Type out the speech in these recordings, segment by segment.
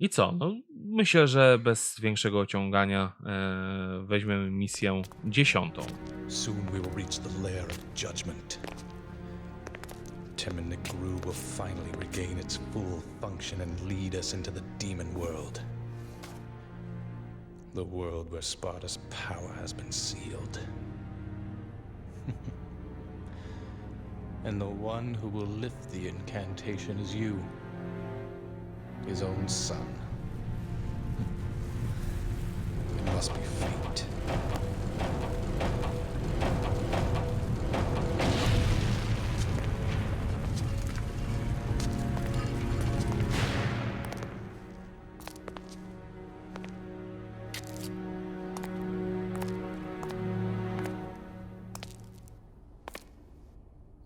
I co? No, myślę, że bez większego ociągania e, weźmiemy misję dziesiątą. Soon we will reach the lair of judgment. Timon Gru will finally regain its full function and lead us into the demon world. The world where Sparta's power has been sealed. and the one who will lift the incantation is you, his own son. It must be fate.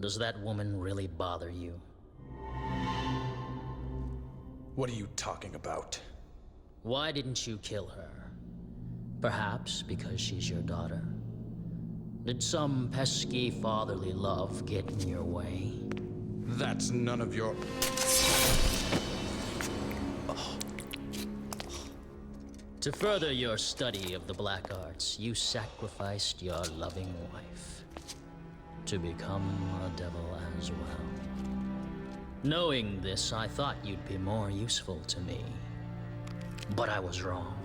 Does that woman really bother you? What are you talking about? Why didn't you kill her? Perhaps because she's your daughter? Did some pesky fatherly love get in your way? That's none of your. To further your study of the black arts, you sacrificed your loving wife to become a devil as well. Knowing this, I thought you'd be more useful to me. But I was wrong.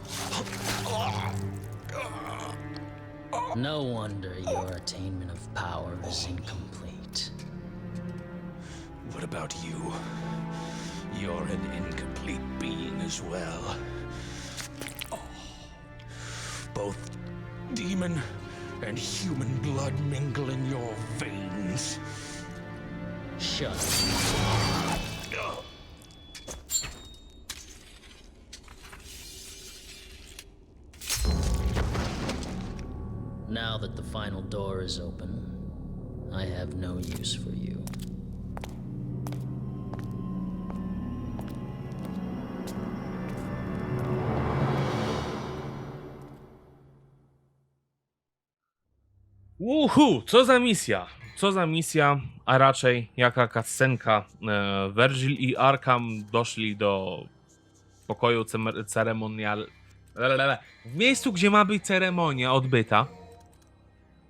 No wonder your attainment of power is incomplete. What about you? You're an incomplete being as well. Both demon and human blood mingle in your veins. Shut up. Now that the final door is open, I have no use for you. Uhu, co za misja? Co za misja, a raczej jaka kascenka. E, Virgil i Arkham doszli do pokoju ceremonial... W miejscu, gdzie ma być ceremonia odbyta,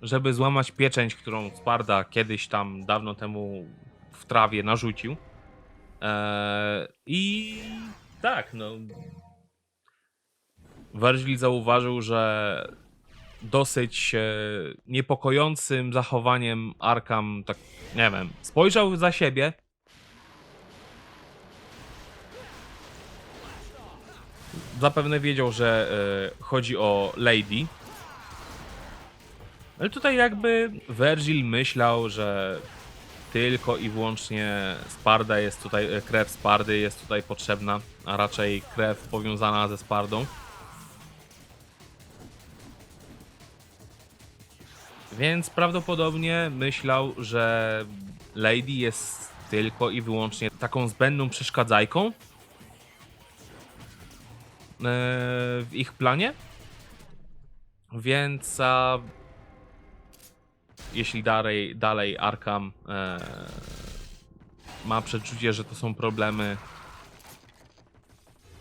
żeby złamać pieczęć, którą Sparda kiedyś tam dawno temu w trawie narzucił. E, I tak, no. Virgil zauważył, że dosyć e, niepokojącym zachowaniem Arkham, tak nie wiem, spojrzał za siebie. Zapewne wiedział, że e, chodzi o Lady. Ale tutaj jakby Virgil myślał, że tylko i wyłącznie Sparda jest tutaj, e, krew Spardy jest tutaj potrzebna, a raczej krew powiązana ze Spardą. Więc prawdopodobnie myślał, że Lady jest tylko i wyłącznie taką zbędną przeszkadzajką e, w ich planie. Więc jeśli dalej, dalej e, ma przeczucie, że to są problemy,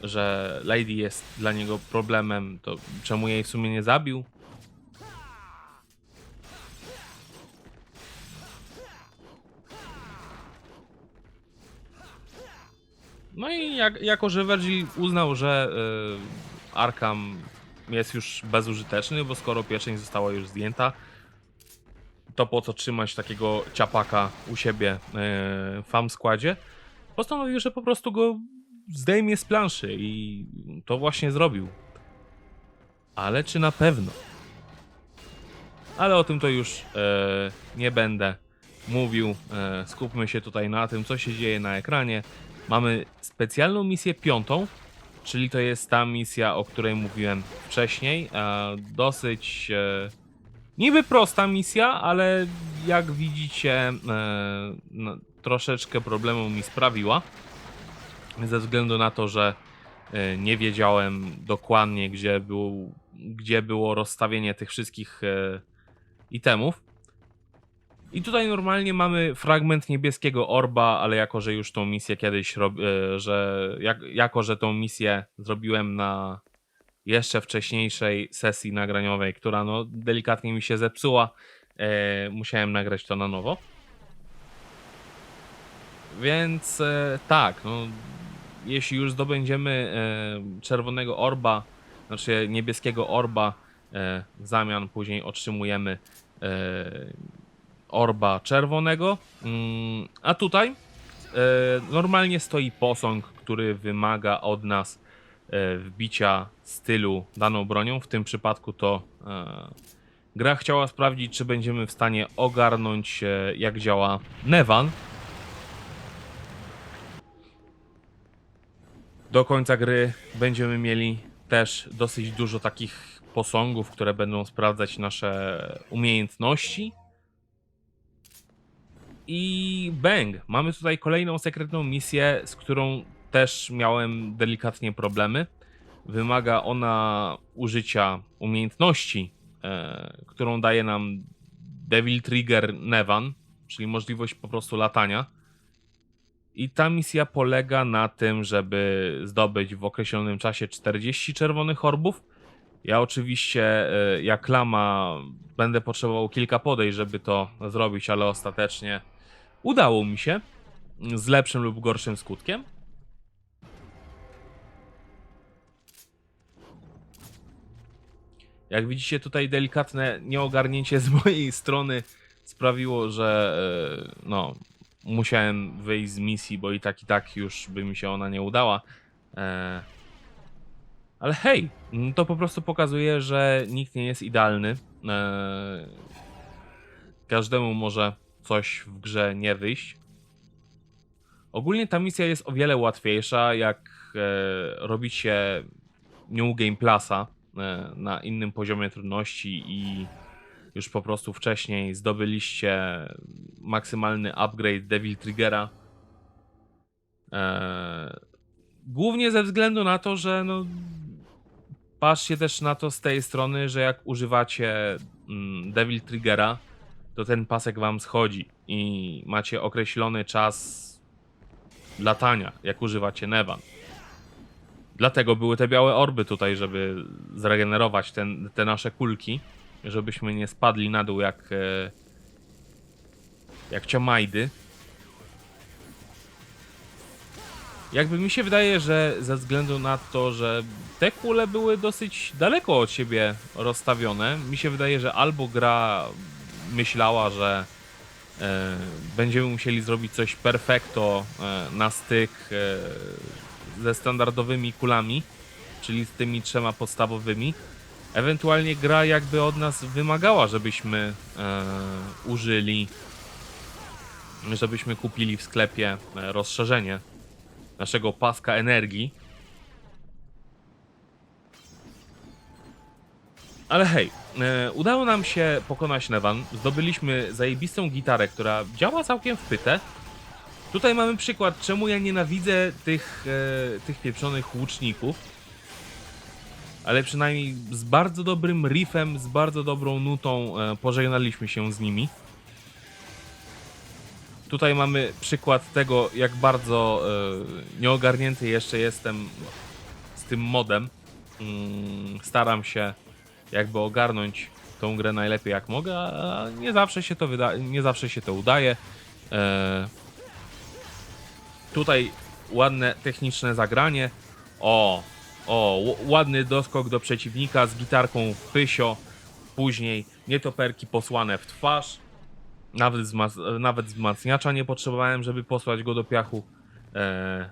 że Lady jest dla niego problemem, to czemu jej w sumie nie zabił? No i jak, jako, że Virgil uznał, że y, jest już bezużyteczny, bo skoro pieczęć została już zdjęta, to po co trzymać takiego ciapaka u siebie y, w fam składzie, postanowił, że po prostu go zdejmie z planszy i to właśnie zrobił. Ale czy na pewno? Ale o tym to już e, nie będę mówił. E, skupmy się tutaj na tym, co się dzieje na ekranie. Mamy specjalną misję piątą, czyli to jest ta misja, o której mówiłem wcześniej. E, dosyć e, niby prosta misja, ale jak widzicie, e, no, troszeczkę problemu mi sprawiła. Ze względu na to, że e, nie wiedziałem dokładnie, gdzie, był, gdzie było rozstawienie tych wszystkich e, itemów. I tutaj normalnie mamy fragment niebieskiego orba, ale jako, że już tą misję kiedyś że jak, jako, że tą misję zrobiłem na jeszcze wcześniejszej sesji nagraniowej, która no delikatnie mi się zepsuła, e, musiałem nagrać to na nowo. Więc e, tak, no, jeśli już zdobędziemy e, czerwonego orba, znaczy niebieskiego orba, e, w zamian później otrzymujemy e, orba czerwonego. Mm, a tutaj e, normalnie stoi posąg, który wymaga od nas wbicia stylu daną bronią. W tym przypadku to e, gra chciała sprawdzić, czy będziemy w stanie ogarnąć, e, jak działa Nevan. Do końca gry będziemy mieli też dosyć dużo takich posągów, które będą sprawdzać nasze umiejętności. I bang! Mamy tutaj kolejną sekretną misję, z którą też miałem delikatnie problemy. Wymaga ona użycia umiejętności, e, którą daje nam Devil Trigger Nevan, czyli możliwość po prostu latania. I ta misja polega na tym, żeby zdobyć w określonym czasie 40 czerwonych orbów. Ja oczywiście, e, jak lama, będę potrzebował kilka podejść, żeby to zrobić, ale ostatecznie udało mi się. Z lepszym lub gorszym skutkiem. Jak widzicie, tutaj delikatne nieogarnięcie z mojej strony sprawiło, że e, no, musiałem wyjść z misji, bo i tak i tak już by mi się ona nie udała. E, ale hej, mm, to po prostu pokazuje, że nikt nie jest idealny. E, każdemu może coś w grze nie wyjść. Ogólnie ta misja jest o wiele łatwiejsza, jak e, robi się New Game Plusa na innym poziomie trudności i już po prostu wcześniej zdobyliście maksymalny upgrade Devil Triggera. E, głównie ze względu na to, że no, patrzcie też na to z tej strony, że jak używacie mm, Devil Triggera, to ten pasek wam schodzi i macie określony czas latania, jak używacie Nevan. Dlatego były te białe orby tutaj, żeby zregenerować ten, te nasze kulki, żebyśmy nie spadli na dół jak e, jak ciomajdy. Jakby mi się wydaje, że ze względu na to, że te kule były dosyć daleko od siebie rozstawione, mi się wydaje, że albo gra myślała, że e, będziemy musieli zrobić coś perfekto e, na styk e, ze standardowymi kulami, czyli z tymi trzema podstawowymi. Ewentualnie gra jakby od nas wymagała, żebyśmy e, użyli, żebyśmy kupili w sklepie e, rozszerzenie naszego paska energii. Ale hej, e, udało nam się pokonać Nevan. Zdobyliśmy zajebistą gitarę, która działa całkiem w pytę. Tutaj mamy przykład, czemu ja nienawidzę tych, e, tych pieprzonych łuczników. Ale przynajmniej z bardzo dobrym riffem, z bardzo dobrą nutą e, pożegnaliśmy się z nimi. Tutaj mamy przykład tego, jak bardzo e, nieogarnięty jeszcze jestem z tym modem. Mm, staram się jakby ogarnąć tą grę najlepiej jak mogę, a nie zawsze się to wyda nie zawsze się to udaje. E, tutaj ładne techniczne zagranie. O, o, ładny doskok do przeciwnika z gitarką w pysio. Później nietoperki posłane w twarz. Nawet, wzmac- nawet wzmacniacza nie potrzebowałem, żeby posłać go do piachu. E,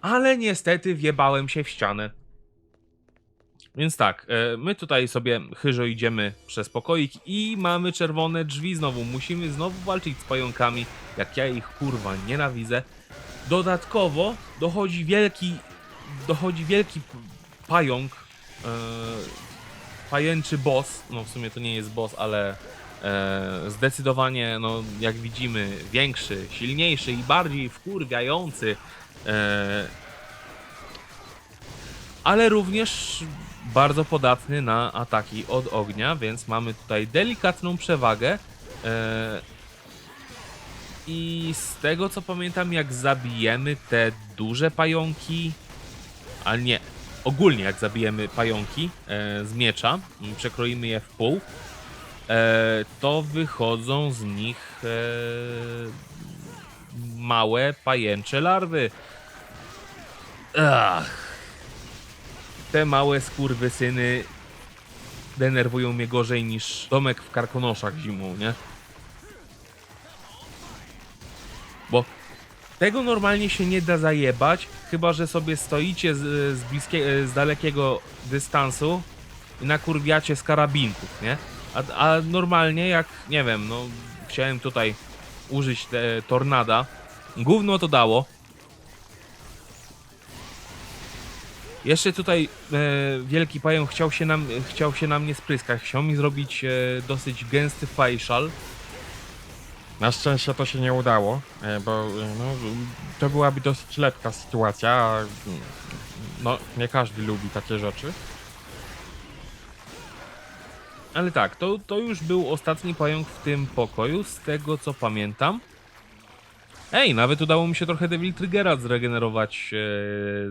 ale niestety wjebałem się w ścianę. Więc tak, e, my tutaj sobie chyżo idziemy przez pokoik i mamy czerwone drzwi znowu. Musimy znowu walczyć z pająkami, jak ja ich kurwa nienawidzę. Dodatkowo dochodzi wielki, dochodzi wielki pająk, e, pajęczy boss. No w sumie to nie jest boss, ale e, zdecydowanie, no jak widzimy, większy, silniejszy i bardziej wkurwiający. E, ale również bardzo podatny na ataki od ognia, więc mamy tutaj delikatną przewagę. E, I z tego co pamiętam, jak zabijemy te duże pająki, a nie, ogólnie jak zabijemy pająki e, z miecza, m, przekroimy je w pół, e, to wychodzą z nich małe pajęcze larwy. Ach. Te małe skurwysyny denerwują mnie gorzej niż domek w karkonoszach zimą, nie? Bo tego normalnie się nie da zajebać, chyba że sobie stoicie z, z, bliskie, z dalekiego dystansu i nakurwiacie z karabinków, nie? A, a normalnie jak, nie wiem, no chciałem tutaj użyć te tornada, gówno to dało. Jeszcze tutaj e, wielki pająk chciał się, nam, chciał się na mnie spryskać, chciał mi zrobić e, dosyć gęsty facial. Na szczęście to się nie udało, e, bo e, no, to byłaby dosyć lekka sytuacja, a no, nie każdy lubi takie rzeczy. Ale tak, to, to już był ostatni pająk w tym pokoju, z tego co pamiętam. Ej, nawet udało mi się trochę Devil Triggera zregenerować, e,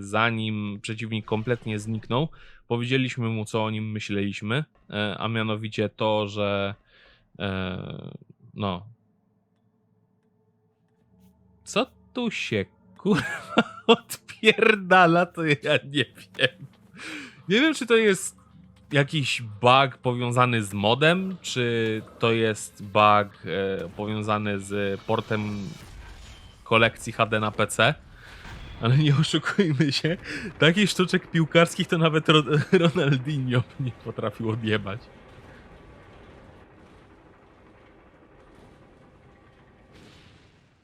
zanim przeciwnik kompletnie zniknął. Powiedzieliśmy mu, co o nim myśleliśmy, e, a mianowicie to, że e, no... Co tu się kurwa odpierdala, to ja nie wiem. Nie wiem, czy to jest jakiś bug powiązany z modem, czy to jest bug e, powiązany z portem kolekcji HD na PC. Ale nie oszukujmy się, takich sztuczek piłkarskich to nawet Ro Ronaldinho nie potrafił odjebać.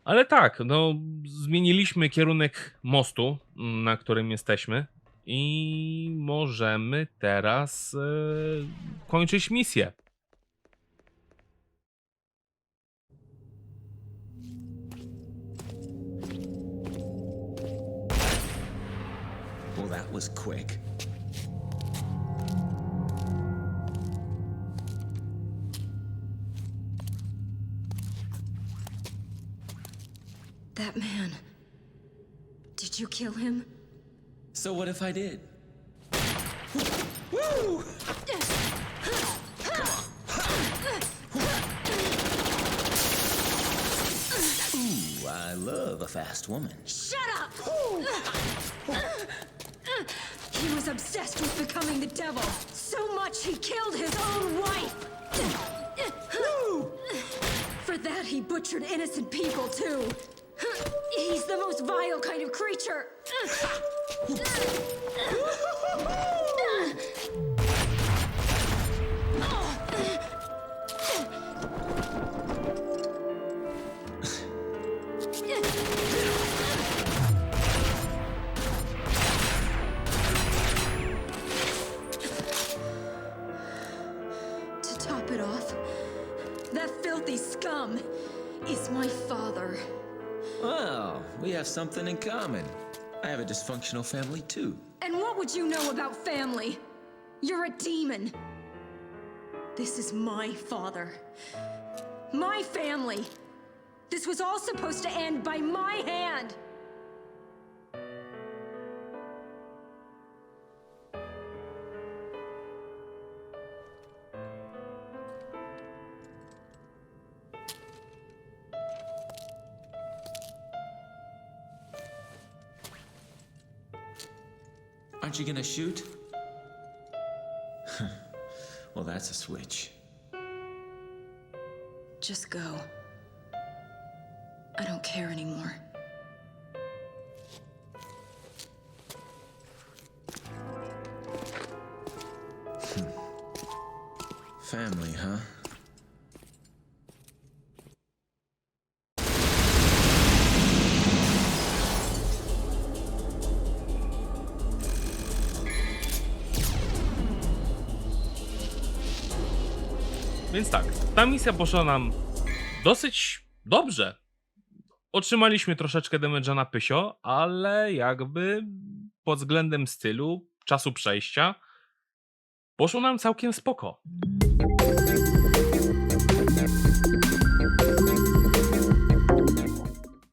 Ale tak, no zmieniliśmy kierunek mostu, mm, na którym jesteśmy i możemy teraz e, kończyć misję. Was quick. That man. Did you kill him? So what if I did? Ooh, I love a fast woman. Shut up! He was obsessed with becoming the devil. So much he killed his own wife. For that, he butchered innocent people, too. He's the most vile kind of creature. Something in common. I have a dysfunctional family too. And what would you know about family? You're a demon. This is my father. My family. This was all supposed to end by my hand. Aren't you gonna shoot? well, that's a switch. Just go. I don't care anymore. Więc tak, ta misja poszła nam dosyć dobrze. Otrzymaliśmy troszeczkę damage'a na pysio, ale jakby pod względem stylu, czasu przejścia, Poszło nam całkiem spoko.